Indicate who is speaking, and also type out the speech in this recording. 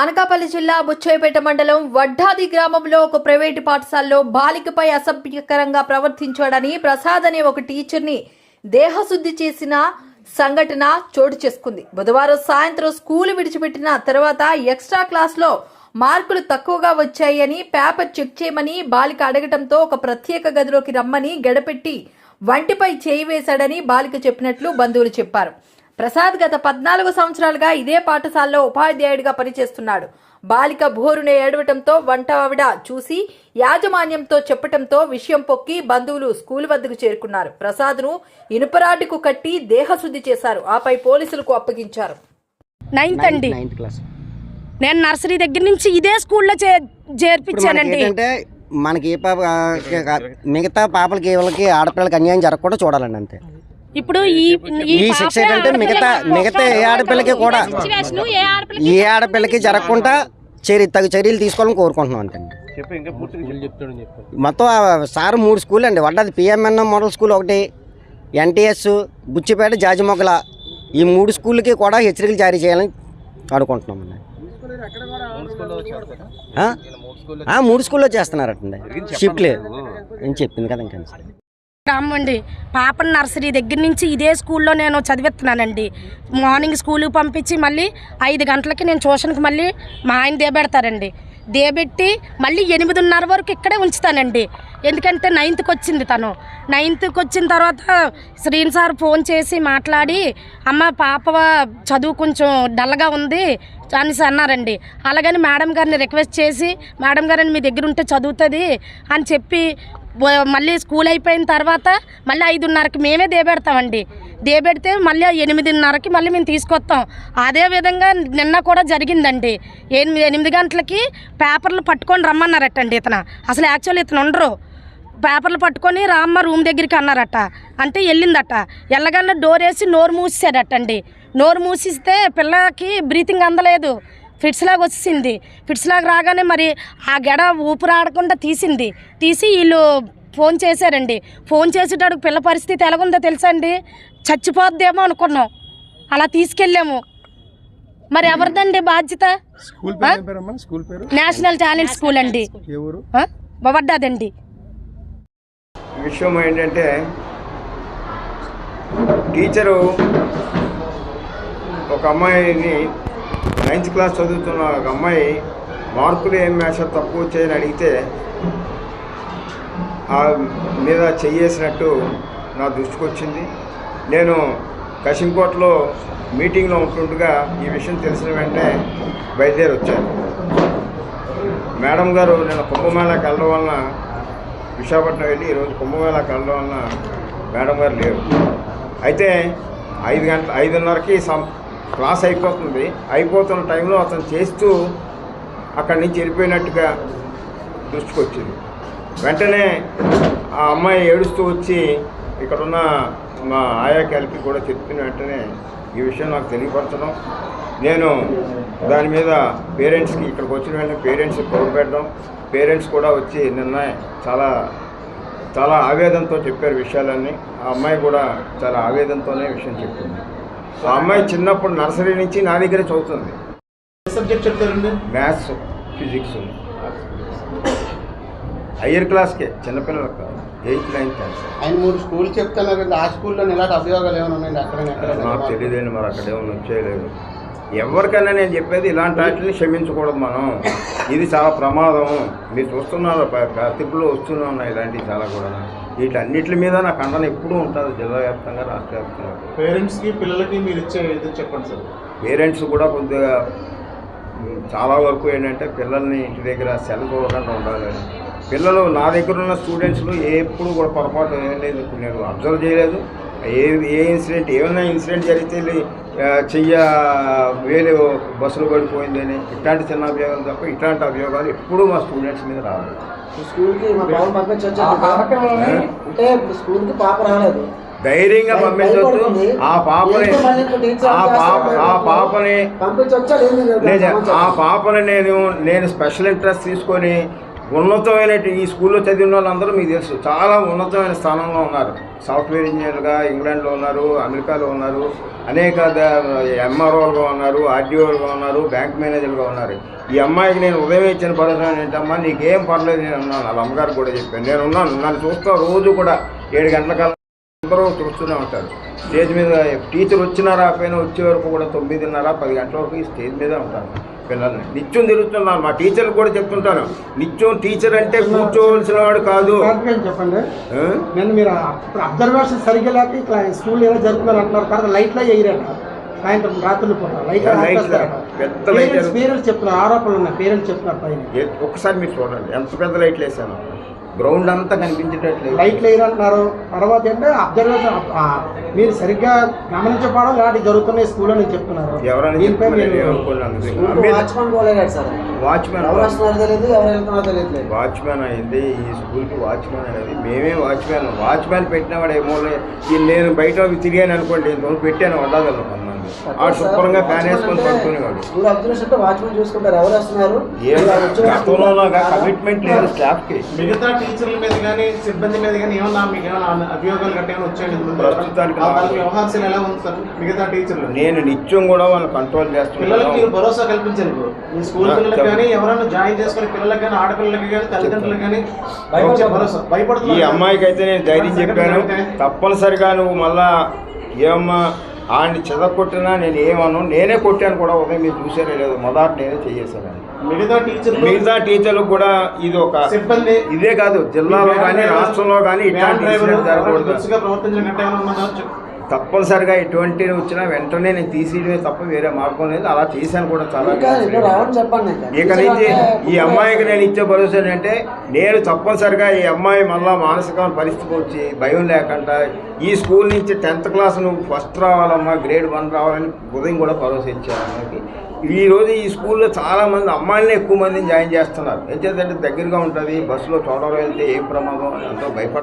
Speaker 1: అనకాపల్లి జిల్లా బుచ్చయ్యపేట మండలం వడ్డాది గ్రామంలో ఒక ప్రైవేటు పాఠశాలలో బాలికపై అసభ్యకరంగా ప్రవర్తించాడని ప్రసాద్ అనే ఒక టీచర్ని దేహశుద్ధి చేసిన సంఘటన చోటు చేసుకుంది. బుధవారం సాయంత్రం స్కూల్ విడిచిపెట్టిన తర్వాత ఎక్స్ట్రా క్లాస్లో మార్కులు తక్కువగా వచ్చాయని పేపర్ చెక్ చేయమని బాలిక అడగటంతో ఒక ప్రత్యేక గదిలోకి రమ్మని గడపెట్టి వంటిపై చేయి వేశాడని బాలిక చెప్పినట్లు బంధువులు చెప్పారు. ప్రసాద్ గత పద్నాలుగు సంవత్సరాలుగా ఇదే పాఠశాలలో ఉపాధ్యాయుడిగా పనిచేస్తున్నాడు. బాలిక బోరునే ఏడవటంతో వంట ఆవిడ చూసి యాజమాన్యంతో చెప్పటంతో విషయం పొక్కి బంధువులు స్కూల్ వద్దకు చేరుకున్నారు. ప్రసాద్ను ఇనుపరాడ్డుకు కట్టి దేహశుద్ధి చేశారు. ఆపై పోలీసులకు అప్పగించారు.
Speaker 2: నైన్త్ అండి.
Speaker 3: నైన్త్ క్లాస్
Speaker 2: నేను నర్సరీ దగ్గర నుంచి ఇదే స్కూల్లో చేర్పించానండి.
Speaker 3: ఏంటంటే మనకి ఏ పాప మిగతా పాపలకి వాళ్ళకి ఆడపిల్లలకి అన్యాయం జరగకుండా చూడాలండి అంతే.
Speaker 2: ఇప్పుడు ఈ
Speaker 3: ఈ శిక్ష ఏంటంటే మిగతా మిగతా ఏ ఆడపిల్లకి కూడా ఏ ఆడపిల్లకి జరగకుండా చర్య తగు చర్యలు తీసుకోవాలని కోరుకుంటున్నాం అంతే మొత్తం ఆ సార్ మూడు స్కూల్ అండి. వడ్డది పిఎంఎన్ మోడల్ స్కూల్ ఒకటి ఎన్టీఎస్ బుచ్చిపేట జాజిమొగ్గల ఈ మూడు స్కూళ్ళకి కూడా హెచ్చరికలు జారీ చేయాలని అనుకుంటున్నాం అండి. ఆ? ఆ, మూడు స్కూల్లో చేస్తున్నారటండి. షిఫ్ట్ లేదు. నేను చెప్పింది కదా ఇంకా
Speaker 2: రామండి పాపని నర్సరీ దగ్గర నుంచి ఇదే స్కూల్లో నేను చదివిస్తున్నానండి. మార్నింగ్ స్కూల్కి పంపించి మళ్ళీ ఐదు గంటలకి నేను ట్యూషన్కి మళ్ళీ మా ఆయన దేబెడతారండి దేబెట్టి మళ్ళీ ఎనిమిదిన్నర వరకు ఇక్కడే ఉంచుతానండి. ఎందుకంటే నైన్త్కి వచ్చింది తను. నైన్త్కి వచ్చిన తర్వాత శ్రీన్ సార్ ఫోన్ చేసి మాట్లాడి అమ్మ పాప చదువు కొంచెం డల్గా ఉంది అనేసి అన్నారండి. అలాగని మేడం గారిని రిక్వెస్ట్ చేసి మేడం గారిని మీ దగ్గర ఉంటే చదువుతుంది అని చెప్పి మళ్ళీ స్కూల్ అయిపోయిన తర్వాత మళ్ళీ ఐదున్నరకి మేమే దేబెడతామండి. దేబెడితే మళ్ళీ ఎనిమిదిన్నరకి మళ్ళీ మేము తీసుకొస్తాం. అదే విధంగా నిన్న కూడా జరిగిందండి. ఎనిమిది ఎనిమిది గంటలకి పేపర్లు పట్టుకొని రమ్మన్నారటండి ఇతను. అసలు యాక్చువల్ ఇతను ఉండరు. పేపర్లు పట్టుకొని రామ్మ రూమ్ దగ్గరికి అన్నారట. అంటే వెళ్ళిందట. వెళ్ళగానే డోర్ వేసి నోరు మూసేసాడటండి నోరు మూసిస్తే పిల్లకి బ్రీతింగ్ అందలేదు. ఫిట్స్ లాగా వచ్చింది ఫిట్స్ లాగా రాగానే మరి ఆ గెడ ఊపిరాడకుండా తీసింది. తీసి వీళ్ళు ఫోన్ చేశారండి. ఫోన్ చేసేటప్పుడు పిల్ల పరిస్థితి ఎలాగుందో తెలుసా అండి? చచ్చిపోద్దేమో అనుకున్నాం. అలా తీసుకెళ్ళాము. మరి ఎవరిదండి బాధ్యత?
Speaker 4: స్కూల్ పేరు ఏం పేరమ్మా? స్కూల్ పేరు?
Speaker 2: నేషనల్ టాలెంట్ స్కూల్ అండి.
Speaker 4: ఏ ఊరు?
Speaker 2: ఆ? వడ్డాదండి
Speaker 5: విషయం ఏంటంటే టీచరు ఒక అమ్మాయిని నైన్త్ క్లాస్ చదువుతున్న ఒక అమ్మాయి మార్కులు ఏం మేష తక్కువ వచ్చాయని అడిగితే ఆ మీద చెయ్యేసినట్టు నా దృష్టికి వచ్చింది. నేను కశింకోట్లో మీటింగ్లో ఉంటుండగా ఈ విషయం తెలిసిన వెంటనే బయలుదేరి వచ్చాను. మేడం గారు నేను కుంభమేళాకి వెళ్ళడం వలన విశాఖపట్నం వెళ్ళి ఈరోజు కుంభమేళాకి వెళ్ళడం వలన మేడం గారు లేరు. అయితే ఐదు గంటల ఐదున్నరకి సం క్లాస్ అయిపోతుంది. అయిపోతున్న టైంలో అతను చేస్తూ అక్కడి నుంచి వెళ్ళిపోయినట్టుగా దృష్టికి వచ్చింది వెంటనే ఆ అమ్మాయి ఏడుస్తూ వచ్చి ఇక్కడున్న మా ఆయా కలిపి కూడా చెప్పిన వెంటనే ఈ విషయం నాకు తెలియపరచడం. నేను దాని మీద పేరెంట్స్కి ఇక్కడికి వచ్చిన వెంటనే పేరెంట్స్కి కౌరు పెట్టడం పేరెంట్స్ కూడా వచ్చి నిన్న చాలా చాలా ఆవేదంతో చెప్పారు విషయాలన్నీ. ఆ అమ్మాయి కూడా చాలా ఆవేదనతోనే విషయం చెప్పింది. ఆ అమ్మాయి చిన్నప్పుడు నర్సరీ నుంచి నా దగ్గరే చదువుతుంది.
Speaker 4: సబ్జెక్ట్ చెప్తారండి?
Speaker 5: మ్యాథ్స్ ఫిజిక్స్ హయ్యర్ క్లాస్కే చిన్నపిల్లలకు కాదు ఎయిత్ నైన్త్
Speaker 6: ఆయన మూడు స్కూల్ చెప్తున్నారు కదా ఆ స్కూల్లో ఇలాంటి అభియోగాలు ఏమైనా ఉన్నాయండి? అక్కడ
Speaker 5: నాకు తెలియదండి మరి అక్కడ ఏమైనా వచ్చేయలేదు. ఎవరికైనా నేను చెప్పేది ఇలాంటి వాటిని క్షమించకూడదు మనం. ఇది చాలా ప్రమాదం. మీరు చూస్తున్నారు తిప్పులు వస్తూనే ఉన్నాయి ఇలాంటివి చాలా కూడా వీటన్నిటి మీద నా ఖండన ఎప్పుడూ ఉంటుంది జిల్లా వ్యాప్తంగా రాష్ట్ర వ్యాప్తంగా.
Speaker 4: పేరెంట్స్కి పిల్లలకి మీరు ఇచ్చే ఇది చెప్పండి సార్.
Speaker 5: పేరెంట్స్ కూడా కొద్దిగా చాలా వరకు ఏంటంటే పిల్లల్ని ఇంటి దగ్గర సెల్ చూడకుండా ఉండాలి. పిల్లలు నా దగ్గర ఉన్న స్టూడెంట్స్లో ఎప్పుడు కూడా పొరపాటు ఏం లేదు. నేను అబ్జర్వ్ చేయలేదు. ఏ ఏ ఇన్సిడెంట్ ఏమైనా ఇన్సిడెంట్ జరిగితే చెయ్య వేలు బస్సులు పడిపోయిందని ఇట్లాంటి చిన్న అభియోగాలు తప్ప ఇట్లాంటి అభియోగాలు ఎప్పుడూ మా స్టూడెంట్స్ మీద రాలేదు.
Speaker 6: స్కూల్కి మా పాపను పంపించవచ్చు అంటే స్కూల్కి పాప రాలేదు.
Speaker 5: ధైర్యంగా పంపించవచ్చు ఆ పాపని ఆ పాప ఆ పాపని
Speaker 6: పంపించవచ్చా
Speaker 5: ఆ పాపని నేను నేను స్పెషల్ ఇంట్రెస్ట్ తీసుకొని ఉన్నతమైన ఈ స్కూల్లో చదివిన వాళ్ళందరూ మీకు తెలుసు. చాలా ఉన్నతమైన స్థానంలో ఉన్నారు. సాఫ్ట్వేర్ ఇంజనీర్గా ఇంగ్లాండ్లో ఉన్నారు అమెరికాలో ఉన్నారు అనేక ఎంఆర్ఓలుగా ఉన్నారు ఆర్డీఓలుగా ఉన్నారు బ్యాంక్ మేనేజర్గా ఉన్నారు. ఈ అమ్మాయికి నేను ఉదయం ఇచ్చిన భరోసా ఏంటమ్మా నీకేం పర్లేదు నేను ఉన్నాను. వాళ్ళ అమ్మగారు కూడా చెప్పాను నేను ఉన్నాను. నన్ను చూస్తా రోజు కూడా ఏడు గంటల కాలం అందరూ చూస్తూనే ఉంటారు. స్టేజ్ మీద టీచర్ వచ్చినా రాకపోయినా వచ్చే వరకు కూడా తొమ్మిదిన్నర పది గంటల వరకు ఈ స్టేజ్ మీదే ఉంటాను. పిల్లల్ని నిత్యం తిరుగుతున్నాను మా టీచర్లు కూడా చెప్తుంటాను నిత్యం టీచర్ అంటే కూర్చోవలసిన వాడు కాదు.
Speaker 6: చెప్పండి? నేను మీరు అబ్జర్వేషన్ సరిగ్గా లేక ఇట్లా స్కూల్ ఏదో జరుపుతున్నారు అంటున్నారు. తర్వాత లైట్లో వేయరట సాయంత్రం రాత్రులు పూట పేరెంట్స్ చెప్తున్నారు ఆరోపణలు ఉన్నాయి. పేరెంట్స్ చెప్తున్నారు పైన.
Speaker 5: ఒక్కసారి మీరు చూడండి. ఎంత పెద్ద లైట్లు వేసాను గ్రౌండ్ అంతా కనిపించేటట్లు
Speaker 6: లైట్లు వేయరంటున్నారు తర్వాత ఏంటంటే అబ్జర్వేషన్ మీరు సరిగ్గా గమనించకపోవడం ఇలాంటివి జరుగుతున్నాయి స్కూల్లో నేను చెప్తున్నారు. వాచ్మెన్
Speaker 5: వాచ్మెన్ అయింది. ఈ స్కూల్కి వాచ్మెన్ అనేది మేమే వాచ్మెన్. వాచ్మెన్ పెట్టినవాడు ఏమో నేను బయట తిరిగాను అనుకోండి పెట్టాను వండాలి కొంతమంది ఆ శుభ్రంగా ఫ్యాన్ వేసుకొని పడుకునేవాడు.
Speaker 6: స్కూల్ అబ్జర్వేషన్ వాచ్మెన్ చూసుకుంటారు. ఎవరు వస్తున్నారు?
Speaker 5: గతంలో కమిట్మెంట్ లేదు
Speaker 4: మిగతా టీచర్ల మీద కానీ సిబ్బంది మీద కానీ ఏమన్నా మీకు ఏమైనా అభియోగాలు గట్రా ఏమైనా వచ్చాయండి ముందు?
Speaker 5: ప్రస్తుతానికి
Speaker 4: ఆ వాళ్ళ వ్యవహారశీల ఎలా ఉంది సార్ మిగతా టీచర్లు?
Speaker 5: నేను నిత్యం కూడా వాళ్ళని కంట్రోల్
Speaker 4: పిల్లలకి
Speaker 5: చేస్తున్నాను
Speaker 4: మీరు భరోసా కల్పించారు మీ స్కూల్ పిల్లలకి. కానీ ఎవరైనా జాయిన్ చేసుకునే పిల్లలకి కానీ ఆడపిల్లలకి కానీ తల్లిదండ్రులకి కానీ భరోసా.
Speaker 5: ఈ
Speaker 4: భయపడుతున్నారు
Speaker 5: అమ్మాయికి అయితే నేను ధైర్యం చెప్పాను. తప్పనిసరిగా నువ్వు మళ్ళా ఏమమ్మా ఆడిని చెదకొట్టినా నేను ఏమను నేనే కొట్టాను కూడా ఉదయం మీరు చూసారే లేదు మొదట నేనే చేసేసాను
Speaker 4: మిగతా టీచర్లు
Speaker 5: మిగతా టీచర్లకు కూడా ఇది ఒక
Speaker 4: సిబ్బంది
Speaker 5: ఇదే కాదు జిల్లాలో కానీ రాష్ట్రంలో కానీ ఇట్లాంటి జరగకూడదు. తప్పనిసరిగా ఎటువంటి వచ్చినా వెంటనే నేను తీసేయడమే తప్ప వేరే మార్గం లేదు. అలా చేశాను కూడా చాలా
Speaker 6: ఇంకా
Speaker 5: నుంచి ఈ అమ్మాయికి నేను ఇచ్చే భరోసా ఏంటంటే నేను తప్పనిసరిగా ఈ అమ్మాయి మళ్ళా మానసిక పరిస్థితికి వచ్చి భయం లేకుండా ఈ స్కూల్ నుంచి టెన్త్ క్లాస్ నువ్వు ఫస్ట్ రావాలమ్మా గ్రేడ్ వన్ రావాలని ఉదయం కూడా భరోసా ఇచ్చాను అమ్మాయికి ఈ రోజు ఈ స్కూల్లో చాలా మంది అమ్మాయిలనే ఎక్కువ మందిని జాయిన్ చేస్తున్నారు. ఎందుకంటే దగ్గరగా ఉంటుంది బస్సులో చోటలో వెళ్తే ఏం ప్రమాదం ఎంతో భయపడ